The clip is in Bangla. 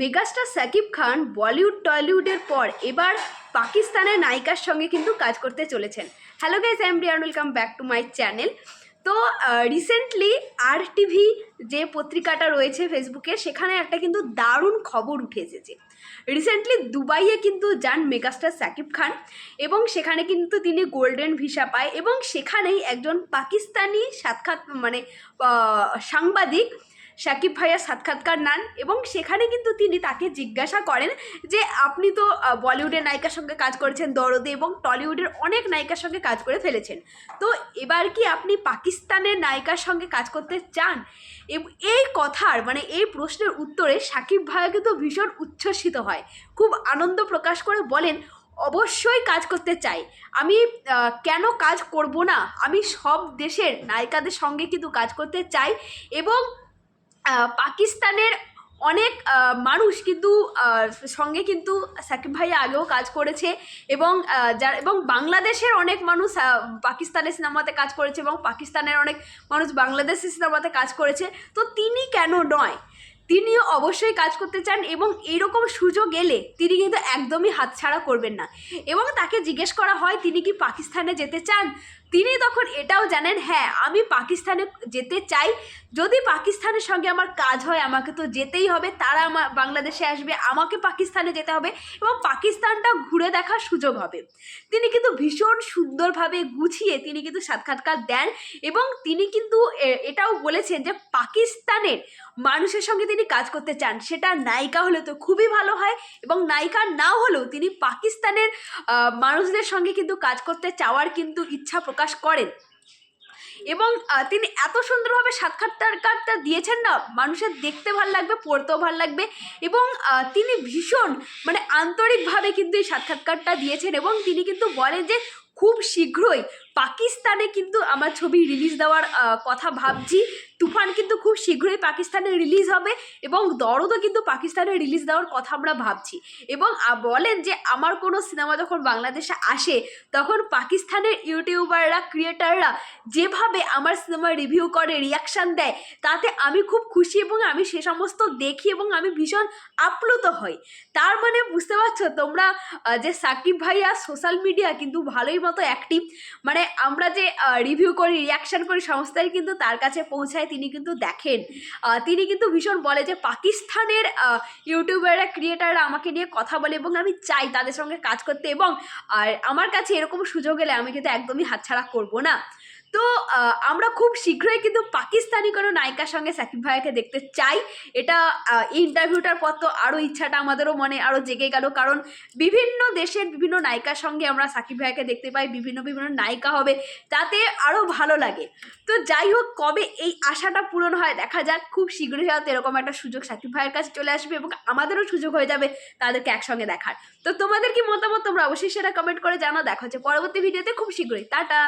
মেগাস্টার সাকিব খান বলিউড, টলিউডের পর এবার পাকিস্তানের নায়িকার সঙ্গে কিন্তু কাজ করতে চলেছেন। Hello guys I am Riyan welcome back to my channel তো রিসেন্টলি আর টিভি যে পত্রিকাটা রয়েছে ফেসবুকে সেখানে একটা কিন্তু দারুণ খবর উঠে এসেছে। রিসেন্টলি দুবাইয়ে কিন্তু যান মেগাস্টার সাকিব খান এবং সেখানে কিন্তু তিনি গোল্ডেন ভিসা পায় এবং সেখানেই একজন পাকিস্তানি সাক্ষাৎ মানে সাংবাদিক সাকিব ভাইয়া সাক্ষাৎকার নেন এবং সেখানে কিন্তু তিনি তাকে জিজ্ঞাসা করেন যে, আপনি তো বলিউডের নায়িকার সঙ্গে কাজ করেছেন দরদে এবং টলিউডের অনেক নায়িকার সঙ্গে কাজ করে ফেলেছেন। তো এবার কি আপনি পাকিস্তানের নায়িকার সঙ্গে কাজ করতে চান? এই কথার মানে এই প্রশ্নের উত্তরে সাকিব ভাইয়া কিন্তু ভীষণ উচ্ছ্বসিত হয়। খুব আনন্দ প্রকাশ করে বলেন, অবশ্যই কাজ করতে চাই। আমি কেন কাজ করব না? আমি সব দেশের নায়িকাদের সঙ্গে কিন্তু কাজ করতে চাই এবং পাকিস্তানের অনেক মানুষ কিন্তু সঙ্গে কিন্তু সাকিব ভাইয়া আগেও কাজ করেছে এবং যার, এবং বাংলাদেশের অনেক মানুষ পাকিস্তানের সিনেমাতে কাজ করেছে এবং পাকিস্তানের অনেক মানুষ বাংলাদেশের সিনেমাতে কাজ করেছে। তো তিনি কেন নয়? তিনিও অবশ্যই কাজ করতে চান এবং এইরকম সুযোগ এলে তিনি কিন্তু একদমই হাতছাড়া করবেন না। এবং তাকে জিজ্ঞেস করা হয়, তিনি কি পাকিস্তানে যেতে চান? তিনি তখন এটাও জানেন হ্যাঁ আমি পাকিস্তানে যেতে চাই। যদি পাকিস্তানের সঙ্গে আমার কাজ হয়, আমাকে তো যেতেই হবে। তারা আমার বাংলাদেশে আসবে, আমাকে পাকিস্তানে যেতে হবে এবং পাকিস্তানটা ঘুরে দেখার সুযোগ হবে। তিনি কিন্তু ভীষণ সুন্দরভাবে গুছিয়ে তিনি কিন্তু সাক্ষাৎকার দেন এবং তিনি কিন্তু এটাও বলেছেন যে পাকিস্তানের মানুষের সঙ্গে তিনি কাজ করতে চান। সেটা নায়িকা হলে তো খুবই ভালো হয় এবং নায়িকা নাও হলেও তিনি পাকিস্তানের মানুষদের সঙ্গে কিন্তু কাজ করতে চাওয়ার কিন্তু ইচ্ছা প্রকাশ করেন। এবং তিনি এত সুন্দরভাবে সাক্ষাৎকারটা দিয়েছেন না, মানুষের দেখতে ভালো লাগবে, পড়তেও ভালো লাগবে এবং তিনি ভীষণ মানে আন্তরিকভাবে কিন্তু এই সাক্ষাৎকারটা দিয়েছেন এবং তিনি কিন্তু বলেন যে, খুব শীঘ্রই পাকিস্তানে কিন্তু আমার ছবি রিলিজ দেওয়ার কথা ভাবছি। তুফান কিন্তু খুব শীঘ্রই পাকিস্তানে রিলিজ হবে এবং দরদও কিন্তু পাকিস্তানে রিলিজ দেওয়ার কথা আমরা ভাবছি। এবং বলেন যে আমার কোনো সিনেমা যখন বাংলাদেশে আসে, তখন পাকিস্তানের ইউটিউবাররা ক্রিয়েটাররা যেভাবে আমার সিনেমার রিভিউ করে রিয়াকশান দেয়, তাতে আমি খুব খুশি এবং আমি সে সমস্ত দেখি এবং আমি ভীষণ আপ্লুত হই। তার মানে বুঝতে পারছ তোমরা যে সাকিব ভাইয়া সোশ্যাল মিডিয়া কিন্তু ভালোই মতো অ্যাক্টিভ মানে আমরা যে রিভিউ করি রিয়াকশান করি সমস্তাই কিন্তু তার কাছে পৌঁছায়, তিনি কিন্তু দেখেন। তিনি কিন্তু ভীষণ বলে যে, পাকিস্তানের ইউটিউবাররা ক্রিয়েটাররা আমাকে নিয়ে কথা বলে এবং আমি চাই তাদের সঙ্গে কাজ করতে এবং, আর আমার কাছে এরকম সুযোগ এলে আমি কিন্তু একদমই হাতছাড়া করব না। তো আমরা খুব শীঘ্রই কিন্তু পাকিস্তানি কোনো নায়িকার সঙ্গে সাকিব ভাইয়াকে দেখতে চাই। এটা এই ইন্টারভিউটার পর তো আরও ইচ্ছাটা আমাদেরও মনে আরও জেগে গেল। কারণ বিভিন্ন দেশের বিভিন্ন নায়িকার সঙ্গে আমরা সাকিব ভাইয়াকে দেখতে পাই, বিভিন্ন বিভিন্ন নায়িকা হবে, তাতে আরও ভালো লাগে। তো যাই হোক, কবে এই আশাটা পূরণ হয় দেখা যাক। খুব শীঘ্রই হয়তো এরকম একটা সুযোগ সাকিব ভাইয়ের কাছে চলে আসবে এবং আমাদেরও সুযোগ হয়ে যাবে তাদেরকে একসঙ্গে দেখার। তো তোমাদের কি মতামত তোমরা অবশ্যই সেটা কমেন্ট করে জানা দেখা হচ্ছে পরবর্তী ভিডিওতে খুব শীঘ্রই। টাটা!